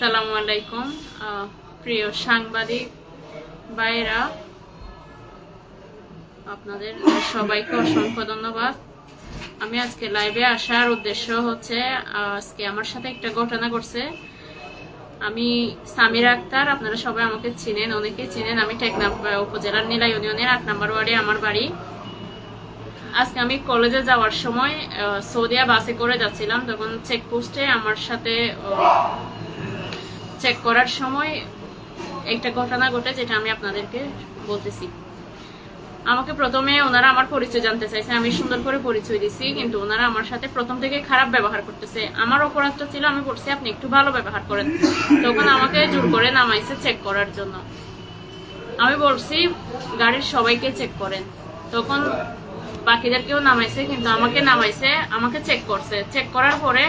আসসালামু আলাইকুম প্রিয় সাংবাদিক ভাইরা, আপনাদের সবাইকে অসংখ্য ধন্যবাদ। আমি আজকে লাইভে আসার উদ্দেশ্য হচ্ছে, আজকে আমার সাথে একটা ঘটনা ঘটছে। আমি সামিরা আক্তার, আপনারা সবাই আমাকে চিনেন অনেকে চিনেন। আমি টেকনাফ উপজেলার নীলা ইউনিয়নের আট নম্বর ওয়ার্ডে আমার বাড়ি। আজকে আমি কলেজে যাওয়ার সময় সৌদিয়া বাসে করে যাচ্ছিলাম। তখন চেকপোস্টে আমার সাথে চেক করার সময় একটা ঘটনা ঘটে যেটা আমি আপনাদেরকে বলতেছি। আমাকে প্রথমে ওনারা আমার পরিচয় জানতে চাইছে, আমি সুন্দর করে পরিচয় দিছি, কিন্তু ওনারা আমার সাথে প্রথম থেকে খারাপ ব্যবহার করতেছে। আমার অপরাধটা ছিল, আমি বলছি, আপনি একটু ভালো ব্যবহার করেন। তখন আমাকে জোর করে নামাইছে চেক করার জন্য। আমি বলছি, গাড়ির সবাইকে চেক করেন। তখন বাকিদেরকেও নামাইছে, কিন্তু আমাকে নামাইছে, আমাকে চেক করছে। চেক করার পরে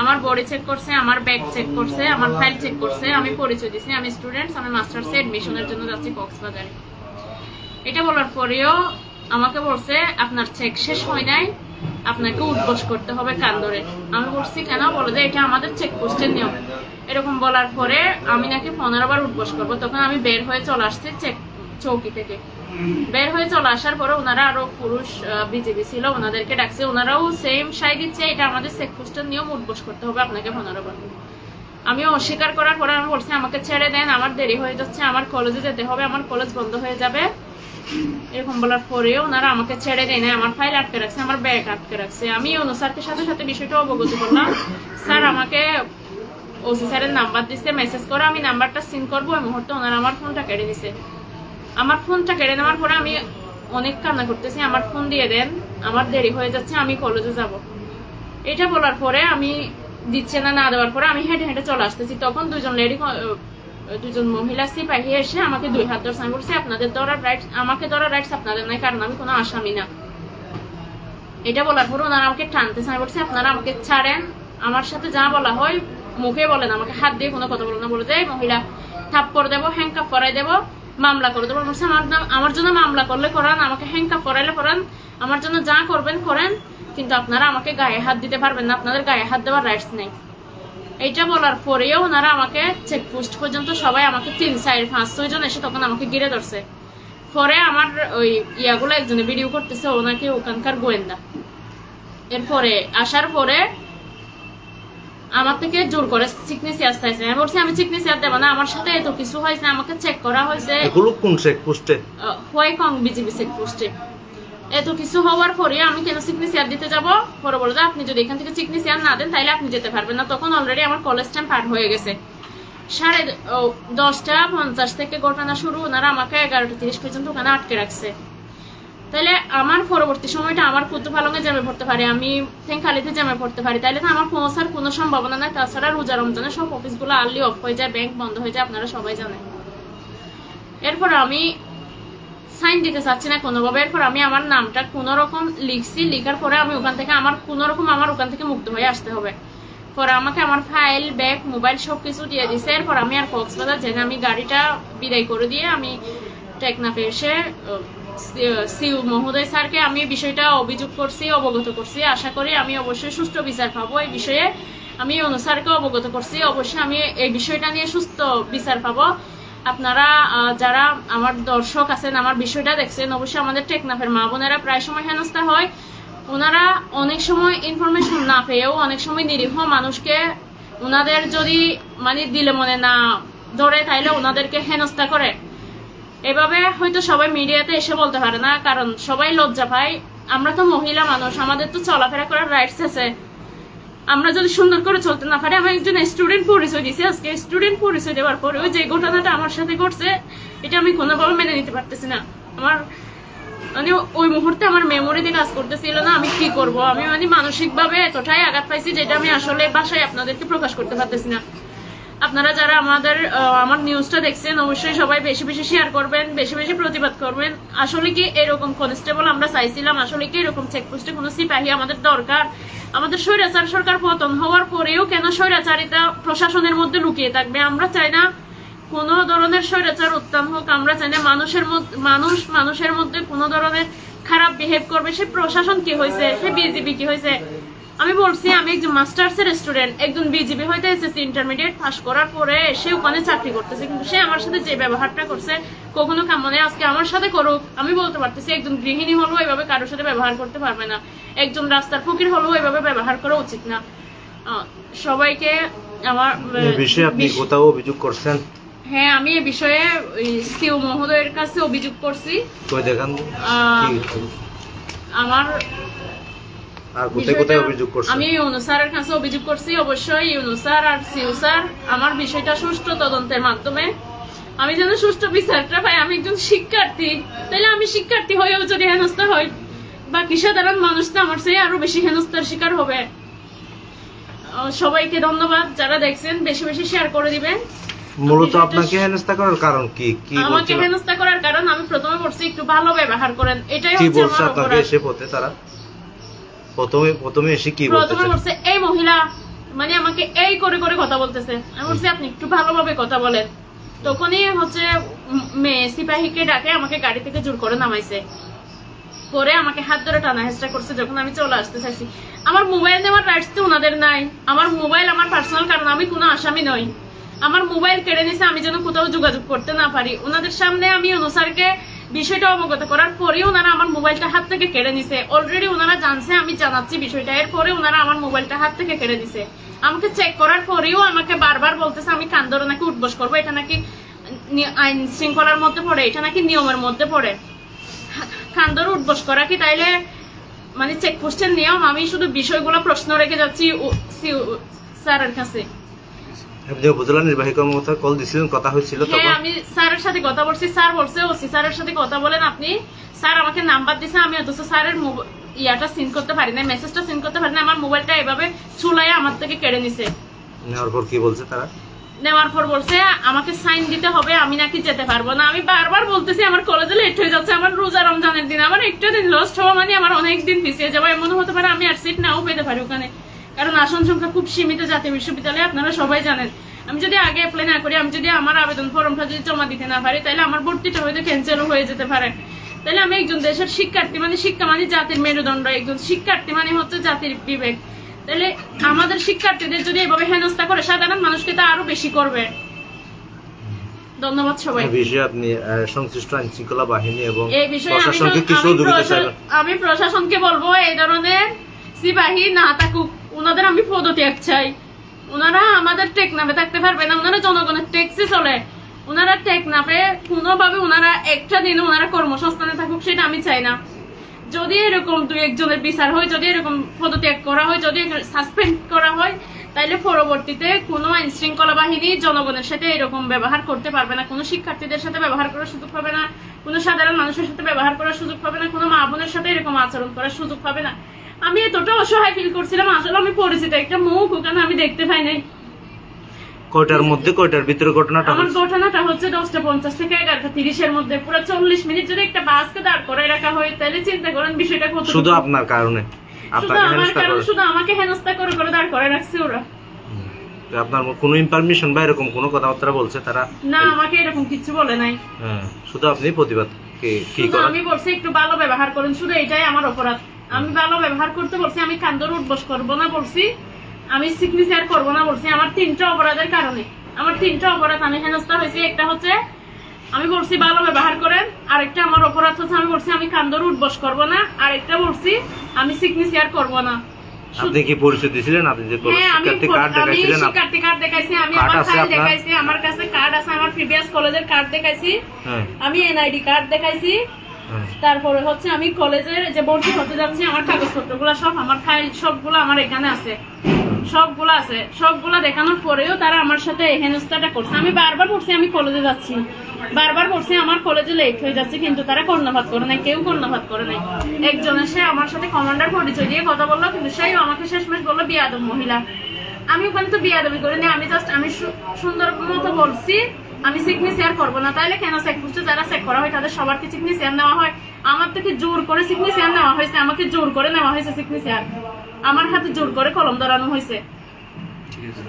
আমার বডি চেক করছে, আমার ব্যাগ চেক করছে, আমার ফাইল চেক করছে, আমি পরিচয় দিছি, আমি স্টুডেন্টস আমি মাস্টার্সে এডমিশনের জন্য যাচ্ছি কক্সবাজারে। এটা বলার পরেও আমাকে বলছে, আপনার চেক শেষ হয় নাই, আপনাকে উদ্বোস করতে হবে কান ধরে আমি বলছি, কেন? বলে যে এটা আমাদের চেকপোস্টের নিয়ম। এরকম বলার পরে আমি নাকি পনেরো বার উদ্বোস করব। তখন আমি বের হয়ে চলে আসছি চেক চৌকি থেকে। বের হয়ে চলে আসার পরে ওনারা আরও পুরুষ বিজেপি ছিল, ওনাদেরকে ডাকছে। ওনারাও সেম সাই দিচ্ছে, এটা আমাদের চেকপোস্টের নিয়ম উদ্বোস করতে হবে আপনাকে পনেরো বার। আমি অস্বীকার করার পরে আমি বলছি, আমাকে ছেড়ে দেন, আমার দেরি হয়ে যাচ্ছে, আমার কলেজে যেতে হবে, আমার কলেজ বন্ধ হয়ে যাবে। এরকম বলার পরেও ওনারা আমাকে ছেড়ে দেয় না আমার ফাইল আটকে রাখছে, আমার ব্যাগ আটকে রাখছে। আমি অনু স্যারকে সাথে সাথে বিষয়টা অবগত করলাম। স্যার আমাকে ওসি স্যারের নাম্বার দিচ্ছে মেসেজ করে আমি নাম্বারটা সিন করব, এই মুহূর্তে ওনারা আমার ফোনটা কেড়ে দিছে আমার ফোনটা কেড়ে নেওয়ার পরে আমি অনেক কান্না করতেছি। আমার ফোন দিয়ে দেন, আমার দেরি হয়ে যাচ্ছে, আমি কলেজে যাব। এটা বলার পরে আমি দিচ্ছে না না দেওয়ার পরে আমি হেঁটে হেঁটে চলে আসতেছি। তখন দুজন লেডি দুজন মহিলা সিপাহী এসে আমাকে দুই হাত ধরে আমি বলছি আপনাদের ধরার রাইটস আমাকে ধরার রাইটস আপনাদের নাই, কারণ আমি কোনো আসামি না। এটা বলার পরে ওনারা আমাকে টানতেছে আমি বলছি আপনারা আমাকে ছাড়েন, আমার সাথে যা বলা হয়, মুখে বলেন, আমাকে হাত দিয়ে কোনো কথা বলেন না। বলে যে, "এই মহিলা, থাপ্পড় দেবো হ্যাংকাপ করাই দেবো মামলা করে। দেবো বলছি, আমার নাম আমার জন্য মামলা করলে করান আমাকে হ্যাংকা করাইলে করান আমার জন্য যা করবেন করেন কিন্তু আপনারা আমাকে গায়ে হাত দিতে পারবেন না আপনাদের গায়ে হাত দেওয়ার রাইটস নেই। এইটা বলার পরেও ওনারা আমাকে চেকপোস্ট পর্যন্ত সবাই আমাকে তিন চার পাঁচ ছয়জন এসে তখন আমাকে ঘিরে ধরছে। পরে আমার ওই ইয়াগুলো একজনে ভিডিও করতেছে ওনাকে ওখানকার গোয়েন্দা। এরপরে আসার পরে আমার থেকে জোর করে চিকনি চেয়ার চাইছে আমি বলছি আমি চিকনি চেয়ার দেবো না আমার সাথে এত কিছু হয়েছে আমাকে চেক করা হয়েছে। এগুলো কোন চেক পোস্টে হোয়াই কং বিজেপি চেক পোস্টে এত কিছু হওয়ার পরে আমি কেন চিকনি চেয়ার দিতে যাব? পরে বলে যে আপনি যদি এখান থেকে চিকনি চেয়ার না দেন তাহলে আপনি যেতে পারবেন না। তখন অলরেডি আমার কলেজ টাইম পার হয়ে গেছে। সাড়ে দশটা পঞ্চাশ থেকে ঘটনা শুরু ওনারা আমাকে এগারোটা তিরিশ পর্যন্ত ওখানে আটকে রাখছে। তাহলে আমার পরবর্তী সময়টা আমার কুতু পালঙে জ্যামে পড়তে পারে, আমি খালিতে জ্যামে পড়তে পারি। তাহলে তো আমার পৌঁছার কোনো সম্ভাবনা নাই, তাছাড়া রোজা রমজানে সব অফিসগুলো আর্লি অফ হয়ে যায়, ব্যাংক বন্ধ হয়ে যায়, আপনারা সবাই জানেন। এরপর আমি সাইন দিতে চাচ্ছি না কোনোভাবে, এরপর আমি আমার নামটা কোনো রকম লিখছি, লিখার পরে আমি ওখান থেকে আমার কোনো রকম আমার ওখান থেকে মুক্ত হয়ে আসতে হবে। পরে আমাকে আমার ফাইল, ব্যাগ, মোবাইল সব কিছু দিয়ে দিছে, এরপর আমি আর কক্সবাজার জেনে আমি গাড়িটা বিদায় করে দিয়ে আমি টেকনাফে এসে সিউ মহোদয় স্যারকে আমি বিষয়টা অভিযোগ করছি, অবগত করছি। আশা করি আমি অবশ্যই সুষ্ঠু বিচার পাবো এই বিষয়ে। আমি অনুসারকে অবগত করছি। অবশ্যই আমি এই বিষয়টা নিয়ে সুস্থ বিচার পাবো। আপনারা যারা আমার দর্শক আছেন, আমার বিষয়টা দেখছেন, অবশ্যই আমাদের টেকনাফের মা বোনেরা প্রায় সময় হেনস্থা হয়। ওনারা অনেক সময় ইনফরমেশন না পেয়েও, অনেক সময় নিরীহ মানুষকে ওনাদের যদি মানে দিলে মনে না ধরে, তাইলে ওনাদেরকে হেনস্থা করে। এভাবে হয়তো সবাই মিডিয়াতে এসে বলতে পারে না, কারণ সবাই লজ্জা পায়। আমরা তো মহিলা মানুষ, আমাদের তো চলাফেরা করার রাইটস আছে। আমরা যদি সুন্দর করে চলতে না পারি আমি একজন স্টুডেন্ট পরিচয় দিছি আজকে। স্টুডেন্ট পরিচয় দেওয়ার পরেও যে ঘটনাটা আমার সাথে ঘটছে, এটা আমি কোনোভাবে মেনে নিতে পারতেছি না। আমার মানে ওই মুহূর্তে আমার মেমোরিতে কাজ করতেছিল না, আমি কি করব? আমি মানে মানসিকভাবে এতটাই আঘাত পাইছি যেটা আমি আসলে বাসায় আপনাদেরকে প্রকাশ করতে পারতেছি না। আপনারা যারা আমাদের আমার নিউজটা দেখছেন, অবশ্যই সবাই বেশি বেশি শেয়ার করবেন, বেশি বেশি প্রতিবাদ করবেন। আসলে কি এরকম কনস্টেবল আমরা চাইছিলাম, আসলে কি এরকম চেকপোস্টে কোনো সিপাহী আমাদের দরকার? আমাদের স্বৈরাচার সরকার পতন হওয়ার পরেও কেন স্বৈরাচারিতা প্রশাসনের মধ্যে লুকিয়ে থাকবে? আমরা চাই না কোনো ধরনের স্বৈরাচার উত্থান হোক, আমরা চাই না মানুষের মানুষ মানুষের মধ্যে কোনো ধরনের খারাপ বিহেভ করবে। সে প্রশাসন কি হয়েছে? সে বিজেপি কি হয়েছে? আমি বলছি আমি একজন মাস্টার্স এর স্টুডেন্ট একজন বিজিবি হয়তো এসএসসি ইন্টারমিডিয়েট পাস করার পরে সে ওখানে চাকরি করতেছে কিন্তু সে আমার সাথে যে ব্যবহারটা করছে কখনো কামনে আজকে আমার সাথে করুক আমি বলতে পারতেছি একজন গৃহিণী হলেও এভাবে কারোর সাথে ব্যবহার করতে পারবে না একজন রাস্তার ফকির হলেও এভাবে ব্যবহার করা উচিত না। সবাইকে আমার বিষয়ে আপনি কোথাও অভিযোগ করছেন? হ্যাঁ আমি এ বিষয়ে সিও মহোদয়ের কাছে অভিযোগ করছি। কই দেখান আহ, আমার আর কোথায় কোথায় অভিযোগ করছেন আমি ইউনু স্যারের কাছে অভিযোগ করছি অবশ্যই ইউনু স্যার আর সিউ স্যার আমার বিষয়টা সুষ্ঠু তদন্তের মাধ্যমে। আমি যেন সুষ্ঠু বিচারটা পাই আমি একজন শিক্ষার্থী তাহলে আমি শিক্ষার্থী হয়েও যদি হেনস্থা হই বাকি সাধারণ মানুষ তো আমার চেয়ে আরও বেশি হেনস্থার শিকার হবে। সবাইকে ধন্যবাদ যারা দেখছেন বেশি বেশি শেয়ার করে দিবেন। মূলত আপনাকে হেনস্থা করার কারণ কি? কি আমাকে হেনস্থা করার কারণ আমি প্রথমে বলছি একটু ভালো ব্যবহার করেন এটাই হচ্ছে আমার অপরাধ। তারা? প্রথমে প্রথমে এসে কি প্রথমে বলছে এই মহিলা মানে আমাকে এই করে করে কথা বলতেছে। আমি বলছি আপনি একটু ভালোভাবে কথা বলেন। তখনই হচ্ছে মেয়ে সিপাহীকে ডাকে আমাকে গাড়ি থেকে জোর করে নামাইছে। করে আমাকে হাত ধরে টানা হেসটা করছে যখন আমি চলে আসতে চাইছি। আমার মোবাইল নেওয়ার রাইটস তো ওনাদের নাই। আমার মোবাইল আমার পার্সোনাল কারণ আমি কোনো আসামি নই। আমার মোবাইল কেড়ে নিছে, আমি যেন কোথাও যোগাযোগ করতে না পারি। ওনাদের সামনে আমি অনুসারকে বিষয়টা অবগত করার পরেও ওনারা আমার মোবাইলটা হাত থেকে কেড়ে নিছে। অলরেডি ওনারা জানছে, আমি জানাচ্ছি বিষয়টা। এরপরে ওনারা আমার মোবাইলটা হাত থেকে কেড়ে নিছে। আমাকে চেক করার পরেও আমাকে বারবার বলতেছে, আমি কান ধরে নাকি উঠবস করব? এটা নাকি আইন শৃঙ্খলার মধ্যে পড়ে, এটা নাকি নিয়মের মধ্যে পড়ে। কান ধরে উঠবস করা কি তাইলে মানে চেকপোস্টের নিয়ম আমি শুধু বিষয়গুলো প্রশ্ন রেখে যাচ্ছি স্যারের কাছে। আপনি উপজেলা নির্বাহী কর্মকর্তা কল দিছিলেন কথা হয়েছিল হ্যাঁ তখন আমি স্যারের সাথে কথা বলছি স্যার বলছে ওসি স্যারের সাথে কথা বলেন আপনি। স্যার আমাকে নাম্বার দিছে আমি অথচ স্যারের ইয়াটা সিন করতে পারি না মেসেজটা সিন করতে পারি না আমার মোবাইলটা এভাবে আমার থেকে কেড়ে নিছে। নেওয়ার পর কি বলছে তারা? নেওয়ার পর বলছে আমাকে সাইন দিতে হবে আমি নাকি যেতে পারব না। আমি বারবার বলতেছি আমার কলেজে লেট হয়ে যাচ্ছে আমার রোজা রমজানের দিন আমার একটা দিন লস্ট হওয়া মানে আমার অনেক দিন পিছিয়ে যাব এমন হতে পারে আমি আর সিট নাও পেতে পারি ওখানে। কারণ আসন সংখ্যা খুব সীমিত জাতীয় বিশ্ববিদ্যালয়ে আপনারা সবাই জানেন। আমি যদি আগে অ্যাপ্লাই না করি আমি যদি আমার আবেদন ফর্মটা যদি জমা দিতে না পারি তাহলে আমার ভর্তিটা হয়তো ক্যান্সেলও হয়ে যেতে পারে। তাহলে আমি একজন দেশের শিক্ষার্থী মানে শিক্ষা মানে জাতির মেরুদণ্ড একজন শিক্ষার্থী মানে হচ্ছে জাতির বিবেক। তাহলে আমাদের শিক্ষার্থীদের যদি এভাবে হেনস্থা করে সাধারণ মানুষকে তা আরও বেশি করবে? ধন্যবাদ সবাই। এই বিষয়ে আপনি সংশ্লিষ্ট আইন শৃঙ্খলা বাহিনী এবং এই বিষয়ে আমি প্রশাসনকে কি আমি সহযোগিতা প্রশা- চাইবেন আমি প্রশাসনকে বলব এই ধরনের সিপাহী না থাকুক। ওনাদের আমি পদত্যাগ চাই। ওনারা আমাদের টেকনাফে থাকতে পারবে না ওনারা জনগণের ট্যাক্সি চলে। ওনারা টেকনাফে কোনোভাবে ওনারা একটা দিন ওনারা কর্মসংস্থানে থাকুক, সেটা আমি চাই না। যদি এরকম দুই একজনের বিচার হয়, যদি এরকম পদত্যাগ করা হয়, যদি সাসপেন্ড করা হয়, তাইলে পরবর্তীতে কোনো আইন শৃঙ্খলা বাহিনী জনগণের সাথে এরকম ব্যবহার করতে পারবে না। কোনো শিক্ষার্থীদের সাথে ব্যবহার করার সুযোগ পাবে না। কোনো সাধারণ মানুষের সাথে ব্যবহার করার সুযোগ পাবে না। কোনো মা বোনের সাথে এরকম আচরণ করার সুযোগ পাবে না। আমি এতটা অসহায় ফিল করছিলাম আসলে আমি পরিচিত একটা মুখ ওখানে আমি দেখতে পাই নাই। কয়টার মধ্যে কয়টার ভিতরে ঘটনাটা আমার ঘটনাটা হচ্ছে দশটা পঞ্চাশ থেকে এগারোটা তিরিশের মধ্যে। পুরো চল্লিশ মিনিট যদি একটা বাসকে দাঁড় করে রাখা হয় তাহলে চিন্তা করেন বিষয়টা কত শুধু আপনার কারণে? শুধু আমার হেনস্থা শুধু আমাকে হেনস্থা করে করে দাঁড় করে রাখছে ওরা। আপনার কোনো ইনফরমেশন বা এরকম কোনো কথাবার্তা বলছে তারা? না আমাকে এরকম কিছু বলে নাই। হ্যাঁ, শুধু আপনি প্রতিবাদ কি- কি আমি বলছি একটু ভালো ব্যবহার করুন। শুধু এটাই আমার অপরাধ। আমি ভালো ব্যবহার করতে বলছি আমি কান্দর উঠবস করব না বলছি আমি সিগনেচার করব না বলছি আমার তিনটা অপরাধের কারণে। আমার তিনটা অপরাধ আমি হেনস্থা হয়েছি একটা হচ্ছে আমি বলছি ভালো ব্যবহার করেন আরেকটা আমার অপরাধ হচ্ছে আমি বলছি আমি কান্দর উঠবস করব না আরেকটা বলছি আমি সিগনেচার করব না। আপনি কি পরিচয় দিয়েছিলেন? আপনি যে হ্যাঁ আমি শিক্ষার্থী কার্ড দেখাইছিলেন শিক্ষার্থী কার্ড দেখাইছি আমি কার্ড আমার আছে ফাইল দেখাইছি আমার কাছে কার্ড আছে আমার প্রিভিয়াস কলেজের কার্ড দেখাইছি আমি এনআইডি কার্ড দেখাইছি তারপরে হচ্ছে আমি কলেজের যে ভর্তি হতে যাচ্ছি আমার কাগজপত্রগুলো সব আমার ফাইল সবগুলো আমার এখানে আছে। সবগুলো আছে। সবগুলো দেখানোর পরেও তারা আমার সাথে হেনস্থাটা করছে। আমি বারবার বলছি আমি কলেজে যাচ্ছি। বারবার বলছি আমার কলেজে লেট হয়ে যাচ্ছে কিন্তু তারা কর্ণপাত করে নাই কেউ কর্ণপাত করে নাই। একজন এসে আমার সাথে কমান্ডার পরিচয় দিয়ে কথা বলল কিন্তু সেই আমাকে শেষমেশ বলল বিয়াদব মহিলা। আমি ওখানে তো বিয়াদবি করিনি আমি জাস্ট আমি সু- সুন্দর মতো বলছি আমি সিগনেচার করব না। তাহলে কেন চেক পোস্টে যারা চেক করা হয়, তাদের সবার কি শেয়ার নেওয়া হয়। আমার থেকে জোর করে সিগনেচার নেওয়া হয়েছে? আমাকে জোর করে নেওয়া হয়েছে সিগনেচার আমার হাতে জোর করে কলম ধরানো হয়েছে। ঠিক আছে।